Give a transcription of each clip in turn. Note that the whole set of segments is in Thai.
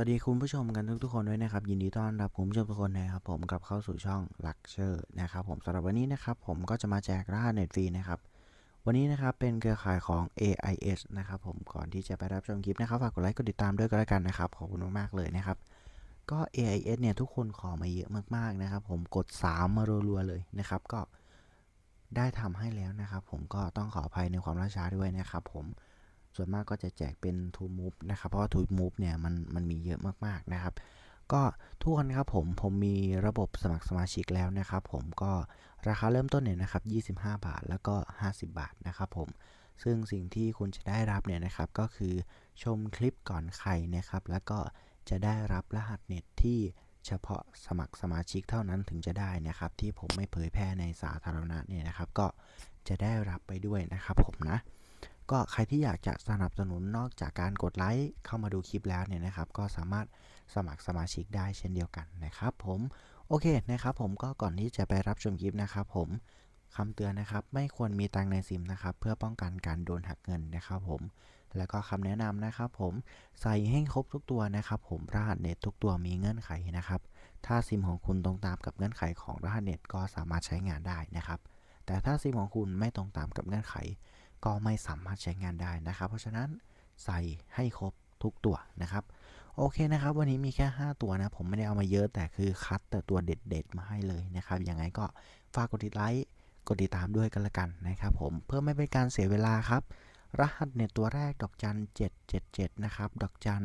วัสดีคุณผู้ชมกันทุกทุกๆคนด้วยนะครับ ยินดีต้อนรับคุณผู้ชมทุกคนนะครับผมกลับเข้าสู่ช่อง l u x u r นะครับผมสำหรับวันนี้นะครับผมก็จะมาแจกรหัสเน็ตฟรีนะครับวันนี้นะครับเป็นเครือข่ายของ AIS นะครับผมก่อนที่จะไปรับชมคลิปนะครับฝากกดไลค์กดติดตามด้วยก็แล้วกันนะครับขอบคุณมากๆเลยนะครับก็ AIS เนี่ยทุกคนขอมาเยอะมากๆนะครับผมกด 3 มารัวๆเลยนะครับก็ได้ทำให้แล้วนะครับผมก็ต้องขออภัยในความล่าช้าด้วยนะครับผม ส่วนมากก็จะแจกเป็น To Move นะครับ เพราะว่า To Move เนี่ยมันมันมีเยอะมากๆนะครับ ก็ทุกคนครับผมผมมีระบบสมัครสมาชิกแล้วนะครับ ผมก็ราคาเริ่มต้นเนี่ยนะครับ 25 บาทแล้วก็ 50 บาทนะครับผมซึ่งสิ่งที่คุณจะได้รับเนี่ยนะครับก็คือชมคลิปก่อนใครนะครับ แล้วก็จะได้รับรหัสเน็ตที่เฉพาะสมัครสมาชิกเท่านั้นถึงจะได้นะครับ ที่ผมไม่เผยแพร่ในสาธารณะเนี่ยนะครับ ก็จะได้รับไปด้วยนะครับผมนะ ก็ใครที่อยากจะสนับสนุนนอกจากการกดไลค์เข้ามาดูคลิปแล้วเนี่ยนะครับ ก็สามารถสมัครสมาชิกได้เช่นเดียวกันนะครับ ผมโอเคนะครับ ผมก็ก่อนที่จะไปรับชมคลิปนะครับ ผมคำเตือนนะครับ ไม่ควรมีตังในซิมนะครับ เพื่อป้องกันการโดนหักเงินนะครับผมแล้วก็คำแนะนำนะครับผมใส่ให้ครบทุกตัวนะครับ ผมรหัสเน็ตทุกตัวมีเงื่อนไขนะครับ ถ้าซิมของคุณตรงตามกับเงื่อนไขของรหัสเน็ตก็สามารถใช้งานได้นะครับ แต่ถ้าซิมของคุณไม่ตรงตามกับเงื่อนไข ก็ไม่สามารถใช้งานได้นะครับ เพราะฉะนั้นใส่ให้ครบทุกตัวนะครับ โอเคนะครับ วันนี้มีแค่ 5 ตัวนะ ผมไม่ได้เอามาเยอะแต่คือคัดแต่ตัวเด็ดๆมาให้เลยนะครับยังไงก็ฝากกดติดไลค์กดติดตามด้วยกันละกันนะครับผมเพื่อไม่เป็นการเสียเวลาครับ รหัสเน็ตตัวแรกดอกจัน 777 นะครับ ดอกจัน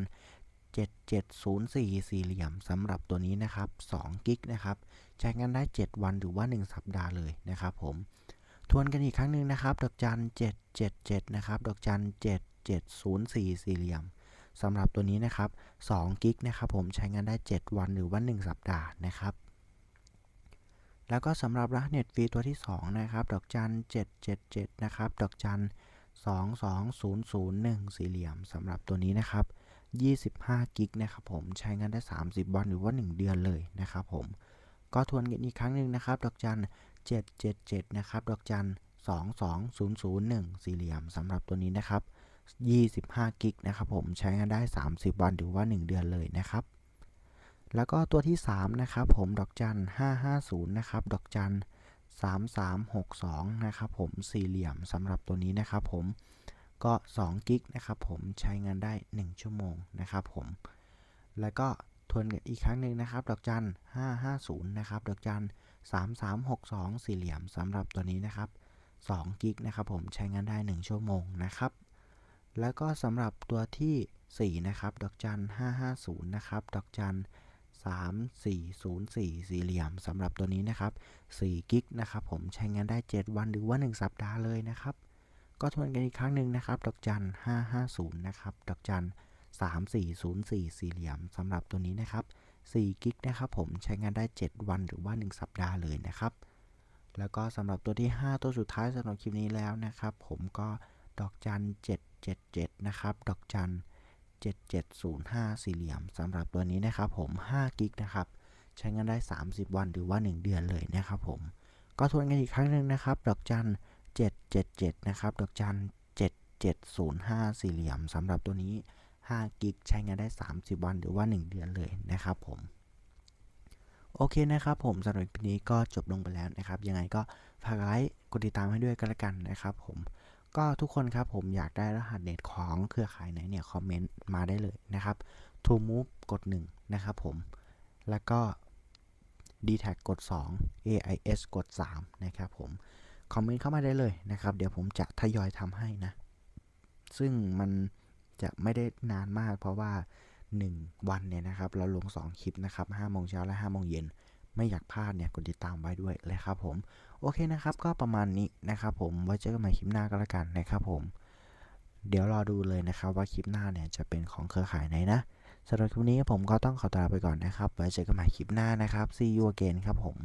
7704 สี่เหลี่ยมสำหรับตัวนี้นะครับ2กิกนะครับใช้งานได้ 7 วันหรือว่า 1 สัปดาห์เลยนะครับผม ทวนกันอีกครั้งหนึ่งนะครับ ดอกจัน777 นะครับ ดอกจัน7704 สี่เหลี่ยมสำหรับตัวนี้นะครับ2กิกนะครับผมใช้งานได้ 7 วันหรือว่า 1 สัปดาห์นะครับ แล้วก็สำหรับรหัสเน็ตฟรีตัวที่ 2 นะครับ ดอกจัน777 นะครับ ดอกจัน22001 สี่เหลี่ยมสำหรับตัวนี้นะครับ25กิกนะครับผมใช้งานได้ 30 วันหรือว่า 1 เดือนเลยนะครับผมก็ทวนกันอีกครั้งหนึ่งนะครับ ดอกจัน 777 นะครับ ดอกจัน 22001 สี่เหลี่ยมสำหรับตัวนี้นะครับ 25 กิกนะครับผมใช้งานได้ 30 วันหรือว่า 1 เดือนเลยนะครับ แล้วก็ตัวที่ 3 นะครับผม ดอกจัน 550 นะครับ ดอกจัน 3362 นะครับผมสี่เหลี่ยมสำหรับตัวนี้นะครับผมก็2กิกนะครับผมใช้งานได้ 1 ชั่วโมงนะครับผมแล้วก็ ทวนกันอีกครั้งหนึ่งนะครับ ดอกจัน 550 นะครับ ดอกจัน 3362 สี่เหลี่ยมสำหรับตัวนี้นะครับ2กิกนะครับผมใช้งานได้ 1 ชั่วโมงนะครับ แล้วก็สำหรับตัวที่ 4 นะครับ ดอกจัน 550 นะครับ ดอกจัน 3404 สี่เหลี่ยมสำหรับตัวนี้นะครับ4กิกนะครับผมใช้งานได้ 7 วันหรือว่า 1 สัปดาห์เลยนะครับ ก็ทวนกันอีกครั้งหนึ่งนะครับ ดอกจัน 550 นะครับ ดอกจัน 3404 สี่เหลี่ยมสำหรับตัวนี้นะครับ4กิกนะครับผมใช้งานได้ 7 วันหรือว่า 1 สัปดาห์เลยนะครับ แล้วก็สำหรับตัวที่ 5 ตัวสุดท้ายสำหรับคลิปนี้แล้วนะครับ ผมก็ดอกจัน 777 นะครับ ดอกจัน 7705 สี่เหลี่ยมสำหรับตัวนี้นะครับผม5กิกนะครับใช้งานได้ 30 วันหรือว่า 1 เดือนเลยนะครับผมก็ทวนกันอีกครั้งหนึ่งนะครับ ดอกจัน 777 นะครับ ดอกจัน 7705 สี่เหลี่ยมสำหรับตัวนี้ 5กิกใช้งานได้ 30 วันหรือว่า 1 เดือนเลยนะครับผมโอเคนะครับผมสำหรับคลิปนี้ก็จบลงไปแล้วนะครับ ยังไงก็ฝากไลค์กดติดตามให้ด้วยกันละกันนะครับผมก็ทุกคนครับผมอยากได้รหัสเน็ตของเครือข่ายไหนเนี่ยคอมเมนต์มาได้เลยนะครับ To Move กด 1 นะครับผม แล้วก็ d t แทกด 2 AIS กด 3 นะครับผม คอมเมนต์เข้ามาได้เลยนะครับ เดี๋ยวผมจะทยอยทำให้นะ ซึ่งมัน จะไม่ได้นานมาก เพราะว่า 1 วันเนี่ยนะครับ เราลง 2 คลิปนะครับ5โมงเช้าและ5โมงเย็นไม่อยากพลาดเนี่ยกดติดตามไว้ด้วยเลยครับผม โอเคนะครับ ก็ประมาณนี้นะครับผมไว้เจอกันใหม่คลิปหน้าก็แล้วกันนะครับผม เดี๋ยวรอดูเลยนะครับว่าคลิปหน้าเนี่ยจะเป็นของเครือข่ายไหนนะสำหรับคลิปนี้ผมก็ต้องขอตัวลาไปก่อนนะครับไว้เจอกันใหม่คลิปหน้านะครับ see you again ครับผม